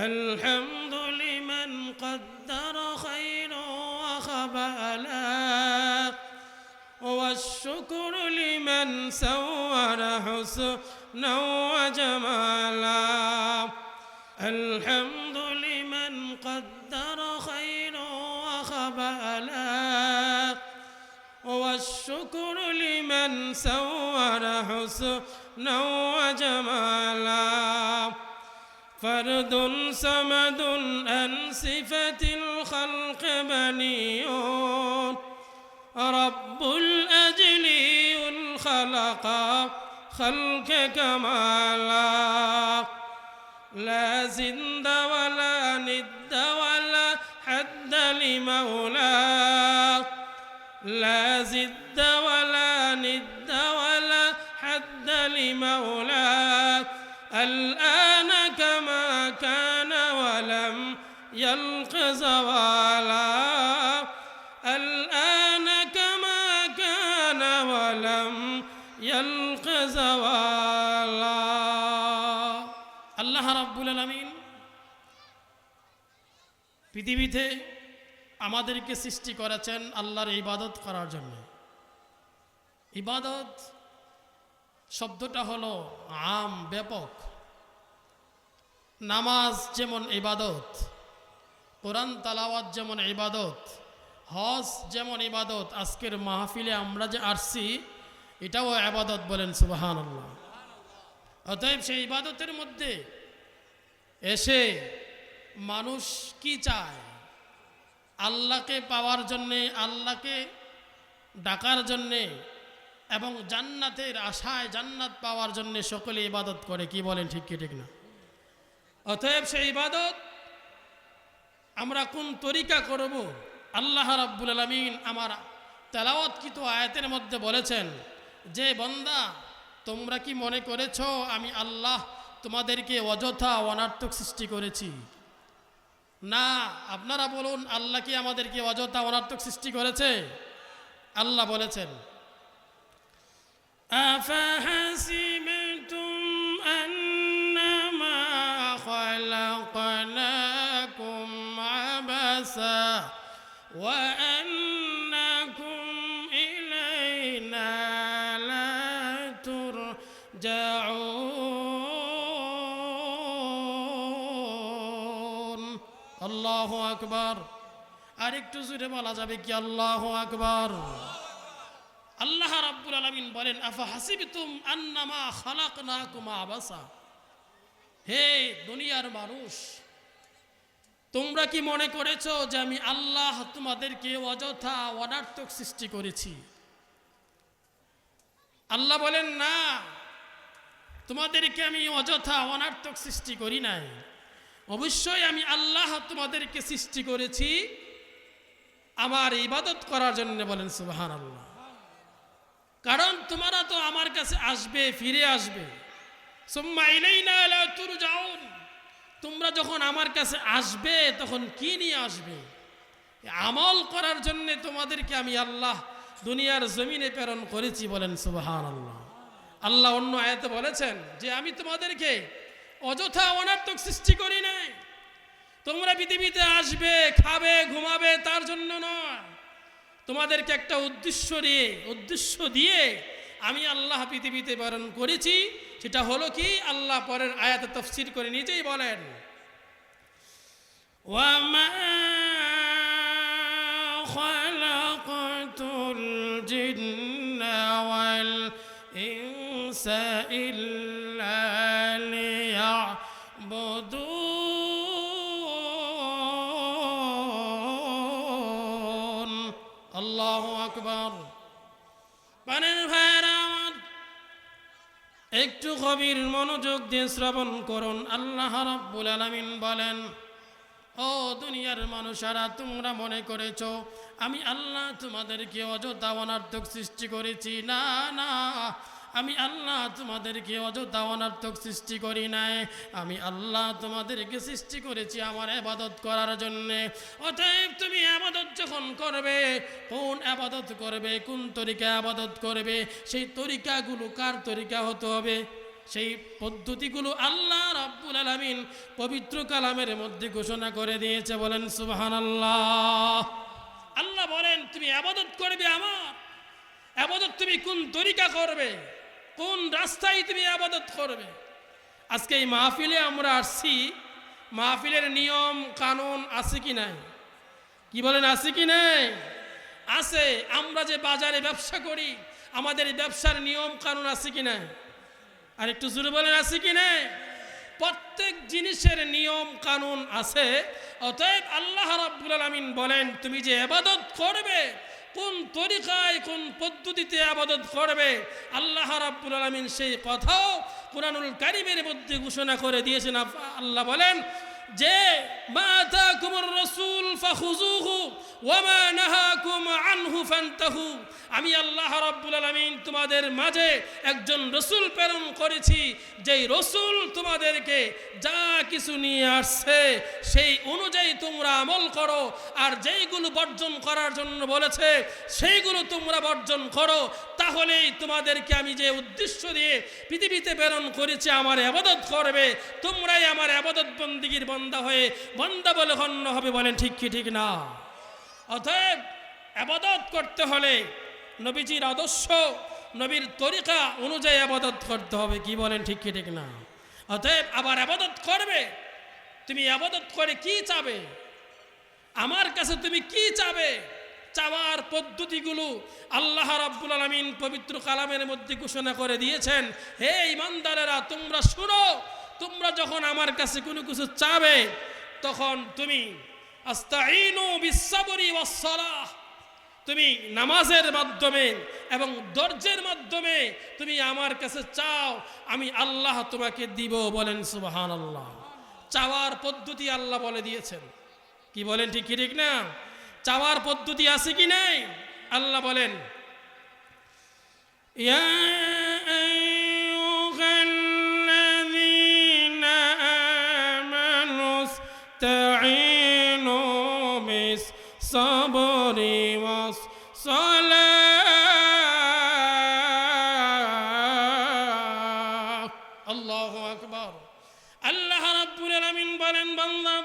الحمد لمن قدر خيرا وخبالا والشكر لمن سور حسنا وجمالا. الحمد لمن قدر خيرا وخبالا والشكر لمن سور حسنا وجمالا. فرد صمد عن صفة الخلق بنيون. رب الخلق خلق كمالا لا. زند ولا ند ولا حد لمولاه لا زد ولا ند ولا حد لمولاه الآن আলমিন পৃথিবীতে আমাদেরকে সৃষ্টি করেছেন আল্লাহর ইবাদত করার জন্য। ইবাদত শব্দটা হলো আম, ব্যাপক। নামাজ যেমন ইবাদত, কোরআন তালাওয়াত যেমন ইবাদত, হজ যেমন ইবাদত, আজকের মাহফিলে আমরা যে আসছি, এটাও আবাদত বলেন সুবহানল্লাহ। অতএব সেই ইবাদতের মধ্যে এসে মানুষ কি চায়? আল্লাহকে পাওয়ার জন্যে, আল্লাহকে ডাকার জন্যে এবং জান্নাতের আশায় জান্নাত পাওয়ার জন্য সকলে ইবাদত করে, কি বলেন ঠিক কি ঠিক না? অতএব সেই ইবাদত আমরা কোন তরিকা করব? আল্লাহ রাব্বুল আলমিন আমার তেলাওয়াতকৃত আয়াতের মধ্যে বলেছেন, যে বন্দা, তোমরা কি মনে করেছ আমি আল্লাহ তোমাদেরকে অযথা অনার্থক সৃষ্টি করেছি না আপনারা বলুন আল্লাহ কি আমাদেরকে অযথা অনার্থক সৃষ্টি করেছে আল্লাহ বলেছেন أفحسبتم أنما خلقناكم عبثا وأنكم إلينا لا ترجعون আল্লাহ আকবার। আর একটু জুড়ে বলা যাবে কি আল্লাহ আকবার? আল্লাহ রাব্বুল আলমিন বলেন, আফা হাসিব তুম আন্নামা খালাক না কুমা আবাসা? হে দুনিয়ার মানুষ, তোমরা কি মনে করেছ যে আমি আল্লাহ তোমাদেরকে অযথা অনার্থক সৃষ্টি করেছি? আল্লাহ বলেন, না, তোমাদেরকে আমি অযথা অনার্থক সৃষ্টি করি নাই। অবশ্যই আমি আল্লাহ তোমাদেরকে সৃষ্টি করেছি আমার ইবাদত করার জন্য বলেন সুবাহান আল্লাহ কারণ তোমরা তো আমার কাছে আসবে, ফিরে আসবে। তোমরা যখন আমার কাছে আসবে, তখন কি নিয়ে আসবে? আমল করার জন্য তোমাদেরকে আমি আল্লাহ দুনিয়ার জমিনে প্রেরণ করেছি বলেন সুবহান আল্লাহ আল্লাহ অন্য আয়াতে বলেছেন যে আমি তোমাদেরকে অযথা অনার্থক সৃষ্টি করি নাই। তোমরা পৃথিবীতে আসবে, খাবে, ঘুমাবে, তার জন্য নয়। তোমাদেরকে একটা উদ্দেশ্য দিয়ে উদ্দেশ্য দিয়ে আমি আল্লাহ পৃথিবীতে বরণ করেছি। সেটা হলো কি? আল্লাহ পরের আয়াত তফসির করে নিজেই বলেন খলকুল জিন্ন গভীর মনোযোগ দিয়ে শ্রবণ করুন। আল্লাহ রাব্বুল আলামিন বলেন, ও দুনিয়ার মানুষেরা, তোমরা মনে করেছ আমি আল্লাহ তোমাদেরকে অযথা অনার্থক সৃষ্টি করেছি? না না, আমি আল্লাহ তোমাদেরকে অযথা অনার্থক সৃষ্টি করি নাই। আমি আল্লাহ তোমাদেরকে সৃষ্টি করেছি আমার আবাদত করার জন্যে। অতএব তুমি আবাদত যখন করবে, কোন আবাদত করবে, কোন তরিকা আবাদত করবে, সেই তরিকাগুলো কার তরিকা হতে হবে? সেই পদ্ধতিগুলো আল্লাহ রাব্বুল আলামিন পবিত্র কালামের মধ্যে ঘোষণা করে দিয়েছে। বলেন, সুবহানাল্লাহ। আল্লাহ আল্লাহ বলেন, তুমি আবাদত করবে আমার। আবাদত তুমি কোন তরিকা করবে? কোন রাস্তায় তুমি আবাদত করবে? আজকে এই মাহফিলে আমরা আসছি। মাহফিলের নিয়ম, কানুন আছে কি নাই? কি বলেন, আছে কি নাই? আছে। আমরা যে বাজারে ব্যবসা করি, আমাদের ব্যবসার নিয়ম, কানুন আছে কি নাই? আর একটু জোরে বলেন, আছে কি নেই? প্রত্যেক জিনিসের নিয়ম, কানুন আছে, অতএব আল্লাহ রাব্বুল আলামিন বলেন, তুমি যে আবাদত করবে, কোন তরিকায়, কোন পদ্ধতিতে আবাদত করবে, আল্লাহ রাব্বুল আলামিন সেই কথাও কোরআনুল কারিমের মধ্যে ঘোষণা করে দিয়েছেন। আল্লাহ বলেন যে রাসূল আমি আল্লাহ রাব্বুল আলামিন তোমাদের মাঝে একজন রসুল প্রেরণ করেছি, যেই রসুল তোমাদেরকে যা কিছু নিয়ে আসছে, সেই অনুযায়ী তোমরা আমল করো, আর যেইগুলো বর্জন করার জন্য বলেছে, সেইগুলো তোমরা বর্জন করো। তাহলেই তোমাদেরকে আমি যে উদ্দেশ্য দিয়ে পৃথিবীতে প্রেরণ করেছি, আমার আবাদত করবে। তোমরাই আমার আবাদত বন্দিগির বন্দা হয়ে বন্দা বলে গণ্য হবে বলেন, ঠিক কি, ঠিক না? অতএব আবাদত করতে হলে নবীজির আদর্শ, নবীর তরিকা অনুযায়ী আবাদত করতে হবে, কি বলেন, ঠিক কি, ঠিক না? অতএব আবার আবাদত করবে, তুমি আবাদত করে কি চাবে? আমার কাছে তুমি কি চাবে? চাওয়ার পদ্ধতিগুলো আল্লাহ রাব্বুল আলামিন পবিত্র কালামের মধ্যে ঘোষণা করে দিয়েছেন, হে ইমানদারেরা, তোমরা শুনো তোমরা যখন আমার কাছে কোনো কিছু চাবে, তখন তুমি তুমি নামাজের মাধ্যমে এবং দর্জের মাধ্যমে তুমি আমার কাছে চাও, আমি আল্লাহ তোমাকে দিব বলেন সুবাহান আল্লাহ চাওয়ার পদ্ধতি আল্লাহ বলে দিয়েছেন। কি বলেন, ঠিক ঠিক না? চাওয়ার পদ্ধতি আছে কি নাই? আল্লাহ বলেন, ইয়া বলেন বান্দা,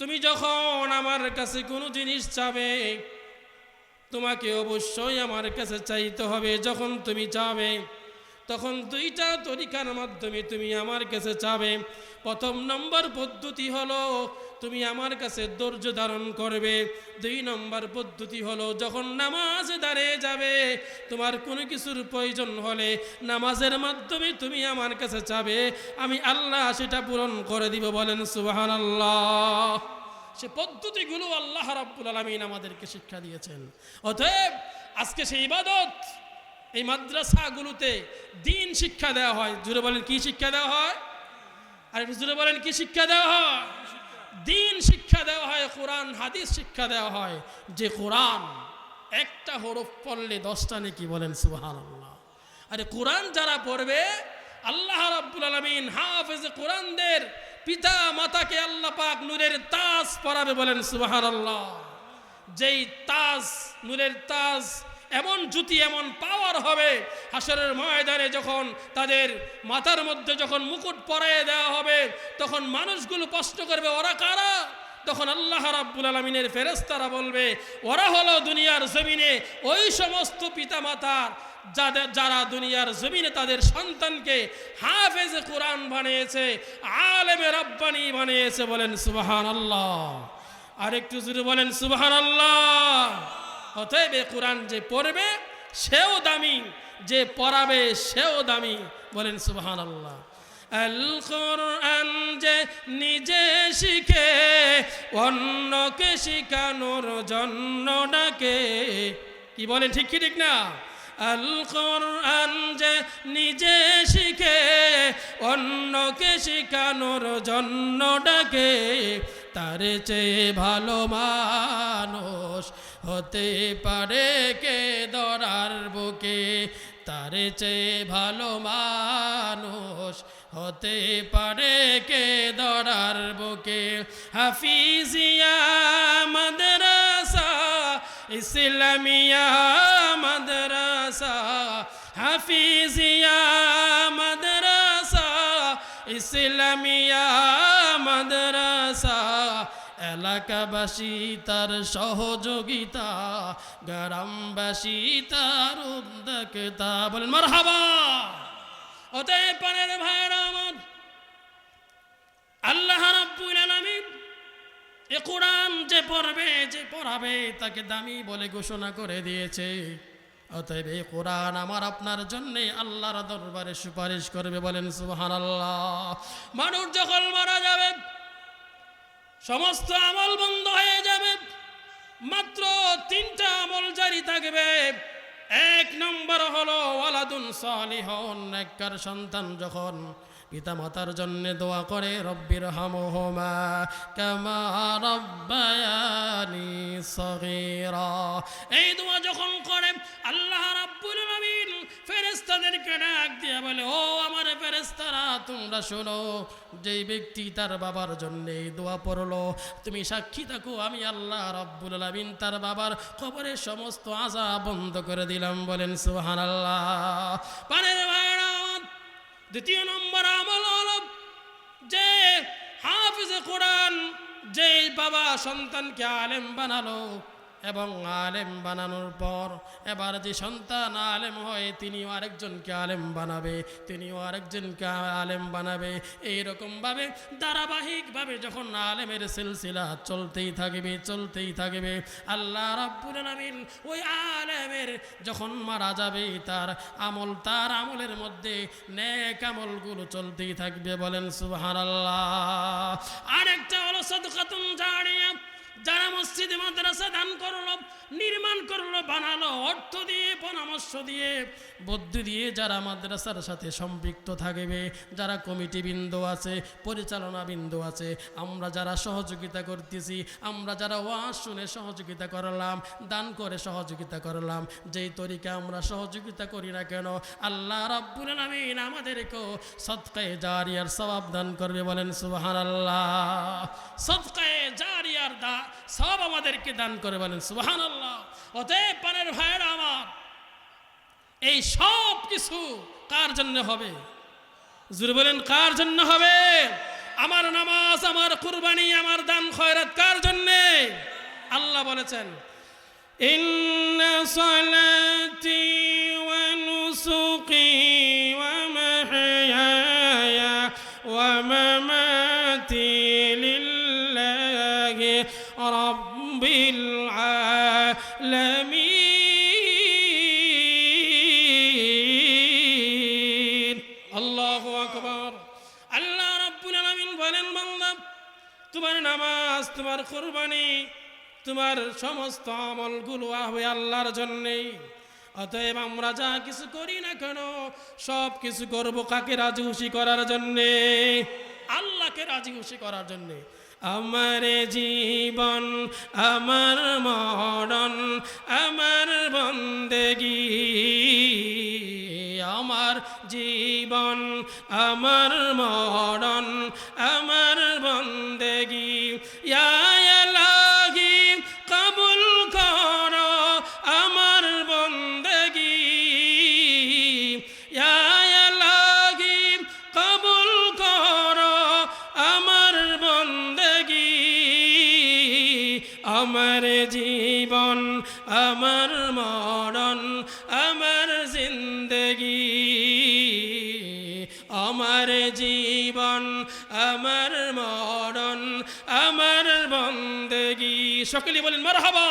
তুমি যখন আমার কাছে কোনো জিনিস চাবে, তোমাকে অবশ্যই আমার কাছে চাইতে হবে। যখন তুমি চাবে তখন দুইটা তরিকার মাধ্যমে তুমি আমার কাছে চাবে। প্রথম নম্বর পদ্ধতি হলো, তুমি আমার কাছে ধৈর্য ধারণ করবে। দুই নম্বর পদ্ধতি হলো, যখন নামাজ দাঁড়িয়ে যাবে, তোমার কোনো কিছুর প্রয়োজন হলে নামাজের মাধ্যমে তুমি আমার কাছে চাবে। আমি আল্লাহ সেটা পূরণ করে দিব বলেন সুবাহান আল্লাহ সে পদ্ধতিগুলো আল্লাহ রাব্বুল আলমিন আমাদেরকে শিক্ষা দিয়েছেন। অতএব আজকে সেই ইবাদত এই মাদ্রাসাগুলোতে দিন শিক্ষা দেওয়া হয়। জুড়ে বলেন, কি শিক্ষা দেওয়া হয়? আর একটু জুড়ে বলেন, কি শিক্ষা দেওয়া হয়? দিন শিক্ষা দেওয়া হয়, কোরআন, হাদিস শিক্ষা দেওয়া হয়। যে কোরআন, একটা হরফ পড়লে দশটা নাকি বলেন আল্লাহ আরে কোরআন যারা পড়বে, আল্লাহ রাব্বুল আলামিন হাফেজ কোরআনদের পিতা মাতাকে আল্লাহ পাক নূরের তাজ পরাবে বলেন সুবাহান আল্লাহ যেই তাজ, নূরের তাজ এমন জুতি এমন পাওয়ার হবে, হাসরের ময়দানে যখন তাদের মাথার মধ্যে যখন মুকুট পরাইয়ে দেওয়া হবে, তখন মানুষগুলো প্রশ্ন করবে, ওরা কারা? তখন আল্লাহ রাব্বুল আলমিনের ফেরেস্তারা বলবে, ওরা হলো দুনিয়ার জমিনে ওই সমস্ত পিতামাতার যাদের, যারা দুনিয়ার জমিনে তাদের সন্তানকে হাফেজ কোরআন বানিয়েছে, আলেমে রব্বানি বানিয়েছে বলেন সুবাহান আল্লাহ আরেকটু জুড়ে বলেন সুবাহান আল্লাহ অতএব কোরআন যে পড়বে, সেও দামি। যে পড়াবে, সেও দামি। বলেন সুবাহান আল্লাহ আল কোরআন যে নিজে শিখে, অন্যকে শিখানোর জন্য ডাকে। কি বলেন, ঠিক কি ঠিক না? আল কোরআন যে নিজে শিখে, অন্যকে শিখানোর জন্য ডাকে। তার চেয়ে ভালো মানুষ হতে পারে কে দরার বুকে? তার চেয়ে ভালো মানুষ হতে পারে কে দরার বুকে? হাফিজিয়া মাদ্রাসা, ইসলামিয়া মাদ্রাসা, হাফিজিয়া মাদ্রাসা, ইসলামিয়া মাদ্রাসা। এলাকাবাসী তার সহযোগিতা, গ্রামবাসী তার উদ্যোক্তা। বলেন, মারহাবা! অতএব পানের ভাইরা আমার, আল্লাহ এ কোরআন যে পড়বে, যে পড়াবে, তাকে দামি বলে ঘোষণা করে দিয়েছে। অতএব এই কোরআন আমার আপনার জন্য আল্লাহর দরবারে সুপারিশ করবে, বলেন সুবহান আল্লাহ মানুষ যখন মারা যাবে সমস্ত আমল বন্ধ হয়ে যাবে। মাত্র তিনটা আমল জারি থাকবে। এক নম্বর হলো, ওয়ালাদুন সালিহন, নেককার সন্তান যখন পিতা মাতার জন্য দোয়া করে, রব্বির হামহমা কামা রব্বায়ানি সগীরা। এই দোয়া যখন করে, আল্লাহ রাব্বুল আলামিন ফেরেশতাদেরকে ডাক দিয়ে বলে, ও আমার ফেরেস্তারা তোমরা শোনো, যেই ব্যক্তি তার বাবার জন্য দোয়া পড়ল, তুমি সাক্ষী থাকো, আমি আল্লাহ রাব্বুল আলামিন তার বাবার কবরের সমস্ত আশা বন্ধ করে দিলাম। বলেন, সুবহানাল্লাহ। আল্লাহ দ্বিতীয় নম্বর আমল হলো যে হাফিজে কোরআন যে বাবা সন্তানকে আলেম বানালো এবং আলেম বানানোর পর এবার যে সন্তান আলেম হয়, তিনিও আরেকজনকে আলেম বানাবে, তিনিও আরেকজনকে আলেম বানাবে। এইরকমভাবে, ধারাবাহিকভাবে যখন আলেমের সিলসিলা চলতেই থাকবে চলতেই থাকবে, আল্লাহ রাব্বুল আলামিন ওই আলেমের যখন মারা যাবে, তার আমল, তার আমলের মধ্যে নেক আমলগুলো চলতেই থাকবে। বলেন, সুবহানাল্লাহ। আরেকটা হলো সদকাতুন জারিয়া। যারা মসজিদে মাদ্রাসা দান করল, নির্মাণ করল, বানালো, অর্থ দিয়ে, পরামর্শ দিয়ে, বুদ্ধি দিয়ে যারা মাদ্রাসার সাথে সম্পৃক্ত থাকবে, যারা কমিটি বিন্দু আছে, পরিচালনা বিন্দু আছে, আমরা যারা সহযোগিতা করতেছি, আমরা যারা ওয়াজ শুনে সহযোগিতা করলাম, দান করে সহযোগিতা করলাম, যেই তরিকা আমরা সহযোগিতা করি না কেন, আল্লাহ রাব্বুল আলামিন আমাদেরকেও সদকায়ে জারিয়ার সওয়াব দান করবে বলেন সুবহানাল্লাহ। সদকায়ে জারিয়ার দা সব আমাদেরকে দান করে বলেন, সুবহানাল্লাহ। অতএব পানের ভাইয়েরা আমার, এই সব কিছু কার জন্য হবে? জুর বলেন, কার জন্য হবে? আমার নামাজ, আমার কুরবানি, আমার দান খয়রাত কার জন্যে? আল্লাহ বলেছেন إن رب العالمين الله أكبر আল্লাহ রাব্বুল আলামিন বলেন বান্দা তোমার নামাজ তোমার কুরবানি তোমার সমস্ত আমলগুলো হবে আল্লাহর জন্যেই অতএব আমরা যা কিছু করি না কেন সব কিছু করব কাকে রাজি খুশি করার জন্যে আল্লাহকে রাজি খুশি করার জন্যে আমার জীবন আমার মরণ আমার বন্দেগি। আমার জীবন আমার মরণ আমার বন্দেগি। লাগি জীবন আমার মরণ আমার বন্দেগি। সকলে বলেন মারহাবা।